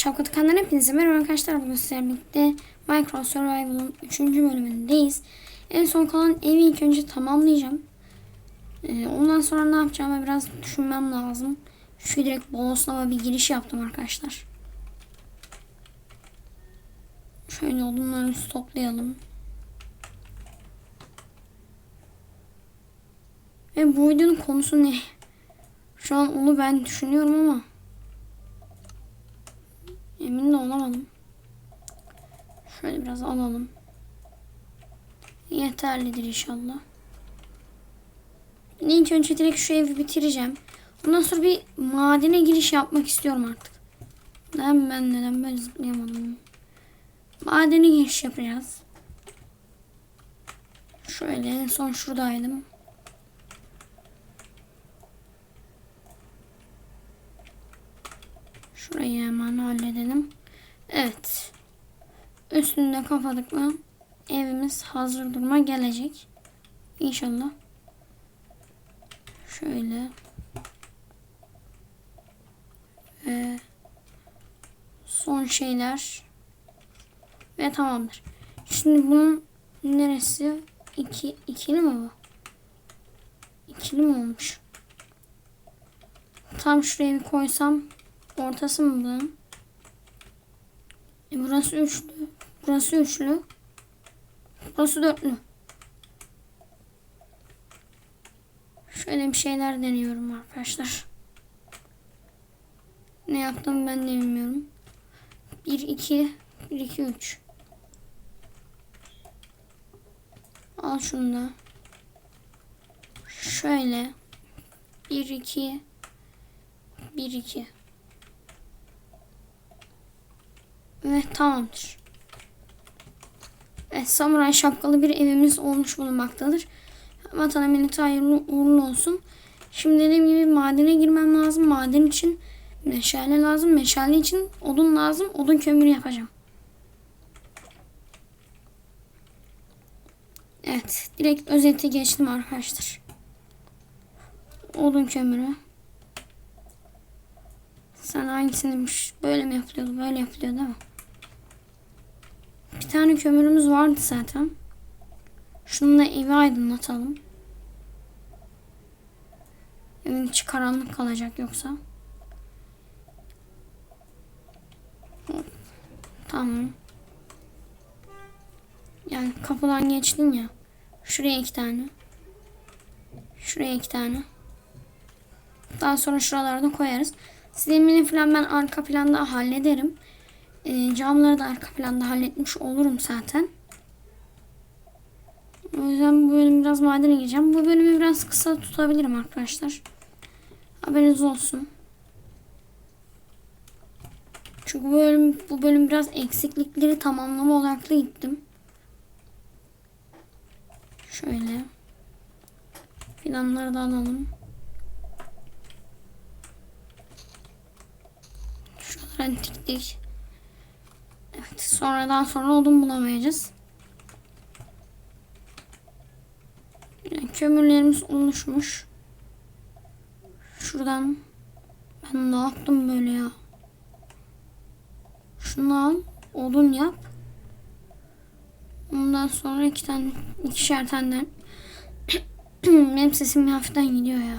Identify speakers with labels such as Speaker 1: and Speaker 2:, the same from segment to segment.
Speaker 1: Şapkatı kandan hepinize merhaba arkadaşlar. Bugün sizlerle birlikte Minecraft Survival'ın 3. bölümündeyiz. En son kalan evi ilk önce tamamlayacağım. Ee, ondan sonra ne yapacağımı biraz düşünmem lazım. Şu direkt bodoslama bir giriş yaptım arkadaşlar. Şöyle odunları toplayalım. Ve bu videonun konusu ne? Şu an onu ben düşünüyorum ama emin de olamadım. Şöyle biraz alalım. Yeterlidir inşallah. İlk önce direkt şu evi bitireceğim. Ondan sonra bir madene giriş yapmak istiyorum artık. Neden ben neden böyle zıplayamadım? Madene giriş yapacağız. Şöyle en son şuradaydım. Şurayı hemen halledelim. Evet. Üstünde kapadık mı evimiz hazır duruma gelecek. İnşallah. Şöyle. Ve son şeyler. Ve tamamdır. Şimdi bunun neresi? İki, ikili mi bu? İkili mi olmuş? Tam şuraya bir koysam Ortası mı bunun? E burası üçlü. Burası üçlü. Burası dörtlü. Şöyle bir şeyler deniyorum arkadaşlar. Ne yaptım ben de bilmiyorum. 1 2 1 2 3. Al şunu da. Şöyle 1 2 1 2 Ve tamamdır. Evet, samuray şapkalı bir evimiz olmuş bulunmaktadır. Vatana millete hayırlı uğurlu olsun. Şimdi dediğim gibi madene girmem lazım. Maden için meşale lazım. Meşale için odun lazım. Odun kömürü yapacağım. Evet. Direkt özete geçtim arkadaşlar. Odun kömürü. Sen hangisiymiş? Böyle mi yapılıyordu? Böyle yapılıyor değil mi? Bir tane kömürümüz vardı zaten. Şununla evi aydınlatalım. Evin içi karanlık kalacak yoksa. Tamam. Yani kapıdan geçtin ya. Şuraya iki tane. Şuraya iki tane. Daha sonra şuralarda koyarız. Silemini falan ben arka planda hallederim. E, camları da arka planda halletmiş olurum zaten. O yüzden bu bölüm biraz madene gireceğim. Bu bölümü biraz kısa tutabilirim arkadaşlar. Haberiniz olsun. Çünkü bu bölüm, bu bölüm biraz eksiklikleri tamamlama odaklı gittim. Şöyle. Fidanları da alalım. Şuradan tiktik. Evet sonradan sonra odun bulamayacağız. Yani kömürlerimiz oluşmuş. Şuradan ben ne yaptım böyle ya? Şunu al, odun yap. Ondan sonra iki tane, ikişer tane benim sesim hafiften gidiyor ya.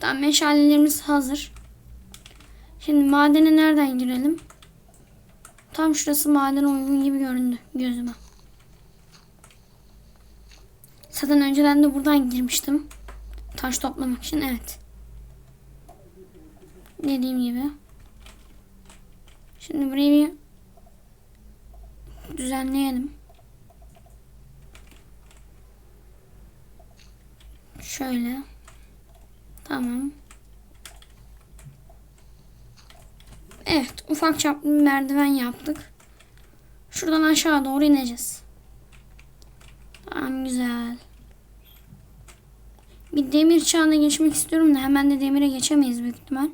Speaker 1: Tamam meşalelerimiz hazır. Şimdi madene nereden girelim? Tam şurası maden uygun gibi göründü gözüme. Zaten önceden de buradan girmiştim. Taş toplamak için evet. Dediğim gibi. Şimdi burayı bir düzenleyelim. Şöyle. Tamam. Evet ufak çaplı bir merdiven yaptık. Şuradan aşağı doğru ineceğiz. Tamam güzel. Bir demir çağına geçmek istiyorum da hemen de demire geçemeyiz büyük ihtimal.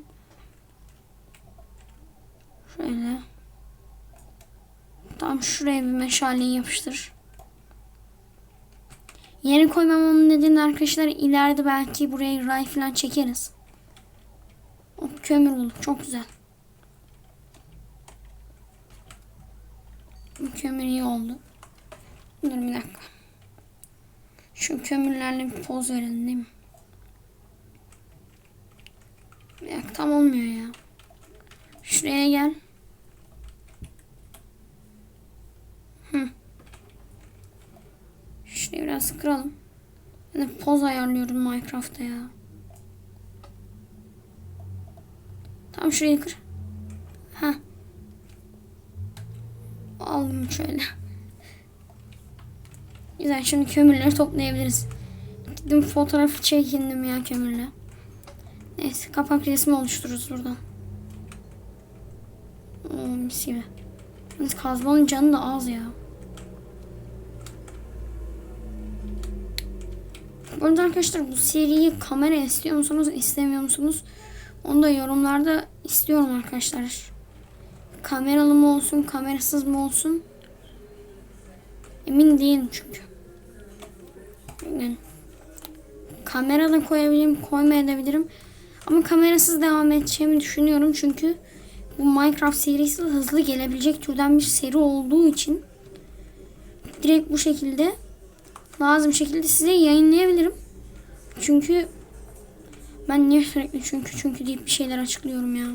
Speaker 1: Şöyle. Tam şuraya bir meşaleyi yapıştır. Yere koymamamın nedeni arkadaşlar ileride belki buraya ray falan çekeriz. Hop kömür bulduk. Çok güzel. Kömür iyi oldu. Dur bir dakika. Şu kömürlerle bir poz verelim değil mi? Bir dakika tam olmuyor ya. Şuraya gel. Hı. Şurayı biraz kıralım. Ben de poz ayarlıyorum Minecraft'ta ya. Tam şurayı kır. Ha. Aldım şöyle. Güzel şimdi kömürleri toplayabiliriz. Gittim fotoğrafı çekindim ya kömürle. Neyse kapak resmi oluştururuz buradan. Oo, mis gibi. Yalnız kazmanın canı da az ya. Bu arada arkadaşlar bu seriyi kamera istiyor musunuz istemiyor musunuz? Onu da yorumlarda istiyorum arkadaşlar. Kameralı mı olsun kamerasız mı olsun? Emin değilim çünkü. Yani kamerada koyabilirim koymayabilirim. Ama kamerasız devam edeceğimi düşünüyorum çünkü bu Minecraft serisi hızlı gelebilecek türden bir seri olduğu için direkt bu şekilde lazım şekilde size yayınlayabilirim. Çünkü ben niye sürekli çünkü çünkü deyip bir şeyler açıklıyorum ya.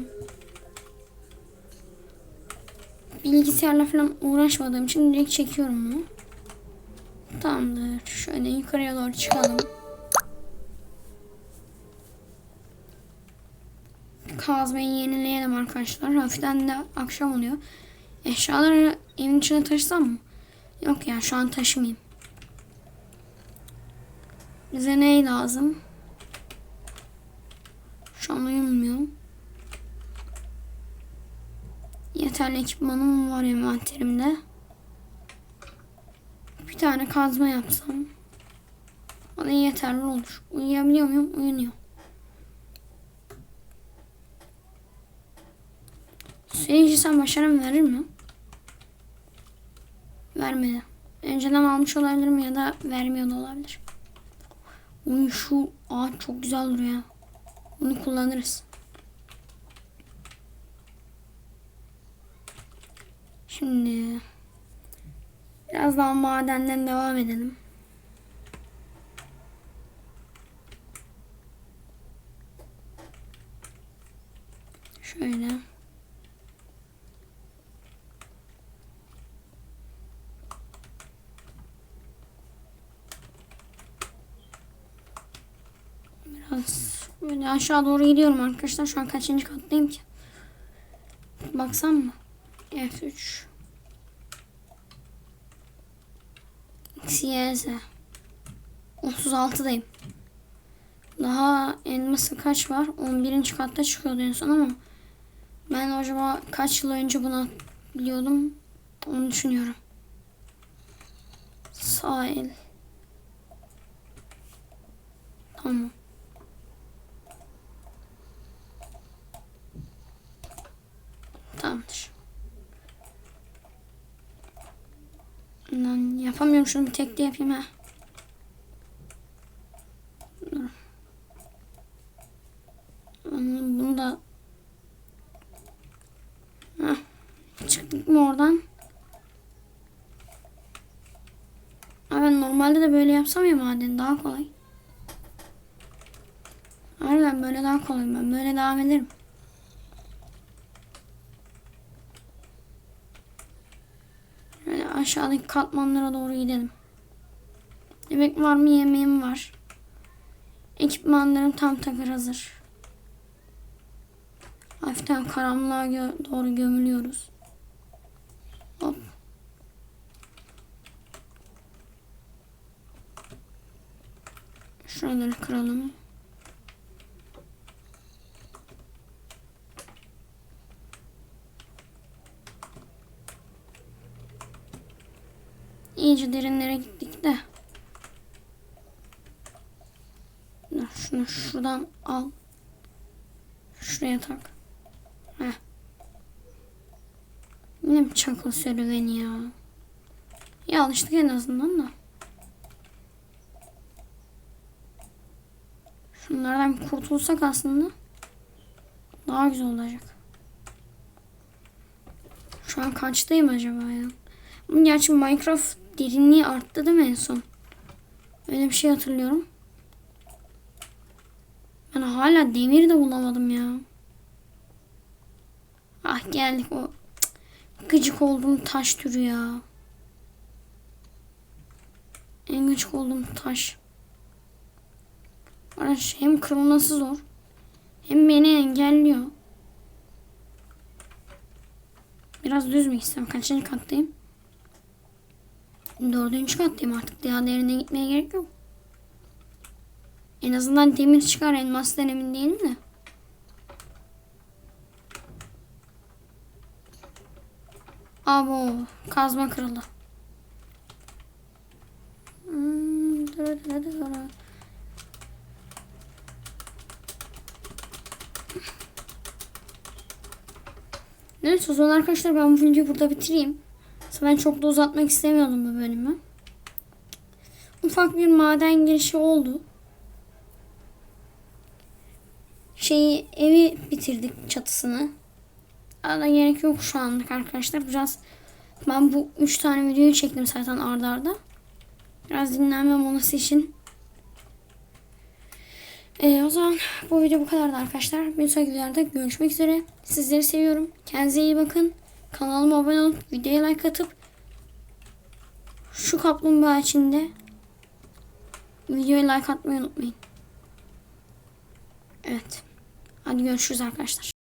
Speaker 1: Bilgisayarla falan uğraşmadığım için direkt çekiyorum bunu. Tamamdır. Şöyle yukarıya doğru çıkalım. Kazmayı yenileyelim arkadaşlar. Hafiften de akşam oluyor. Eşyaları evin içine taşısam mı? Yok ya şu an taşımayayım. Bize ne lazım? Şu an uyumuyorum. Yeterli ekipmanım var envanterimde. Bir tane kazma yapsam bana yeterli olur. Uyuyabiliyor muyum? Uyunuyor. Suya sen başarım verir mi? Vermedi. Önceden almış olabilirim ya da vermiyor da olabilir. Uy şu ağaç çok güzel duruyor. Bunu kullanırız. Şimdi biraz daha madenden devam edelim. Şöyle. Biraz böyle aşağı doğru gidiyorum arkadaşlar. Şu an kaçıncı kattayım ki? Baksam mı? F3 Siyeze 36'dayım. Daha elması kaç var? 11. katta çıkıyordu en son ama ben acaba kaç yıl önce bunu biliyordum onu düşünüyorum. Sağ el. Tamam. Tamamdır. Lan yapamıyorum şunu bir tekli yapayım ha. Bunu da Heh. Çıktık mı oradan? Ha, ben normalde de böyle yapsam ya maden daha kolay. Harbiden böyle daha kolay. Ben böyle devam ederim. Şöyle aşağıdaki katmanlara doğru gidelim. Yemek var mı? Yemeğim var. Ekipmanlarım tam takır hazır. Hafiften karanlığa gö- doğru gömülüyoruz. Hop. Şuraları kıralım. İyice derinlere gittik de. Şunu şuradan al. Şuraya tak. Heh. Yine mi çakıl serüveni ya? Ya alıştık en azından da. Şunlardan bir kurtulsak aslında daha güzel olacak. Şu an kaçtayım acaba ya? Gerçi Minecraft derinliği arttı değil mi en son? Öyle bir şey hatırlıyorum. Ben hala demir de bulamadım ya. Ah geldik o cık, gıcık olduğum taş türü ya. En gıcık olduğum taş. Araç hem kırılması zor. Hem beni engelliyor. Biraz düz mü gitsem? Kaçıncı kattayım? Dördüncü kattayım artık. Daha derine gitmeye gerek yok. En azından demir çıkar elmastan emin değilim de. Abo kazma kırıldı. Hmm, dur. Neyse o zaman arkadaşlar ben bu videoyu burada bitireyim. Ben çok da uzatmak istemiyordum bu bölümü. Ufak bir maden girişi oldu. Şeyi evi bitirdik çatısını. Daha gerek yok şu anlık arkadaşlar. Biraz ben bu üç tane videoyu çektim zaten ardarda. arda. Biraz dinlenme molası için. Ee, o zaman bu video bu kadardı arkadaşlar. Bir sonraki videolarda görüşmek üzere. Sizleri seviyorum. Kendinize iyi bakın. Kanalıma abone olup videoya like atıp şu kaplumbağa içinde videoya like atmayı unutmayın. Evet. Hadi görüşürüz arkadaşlar.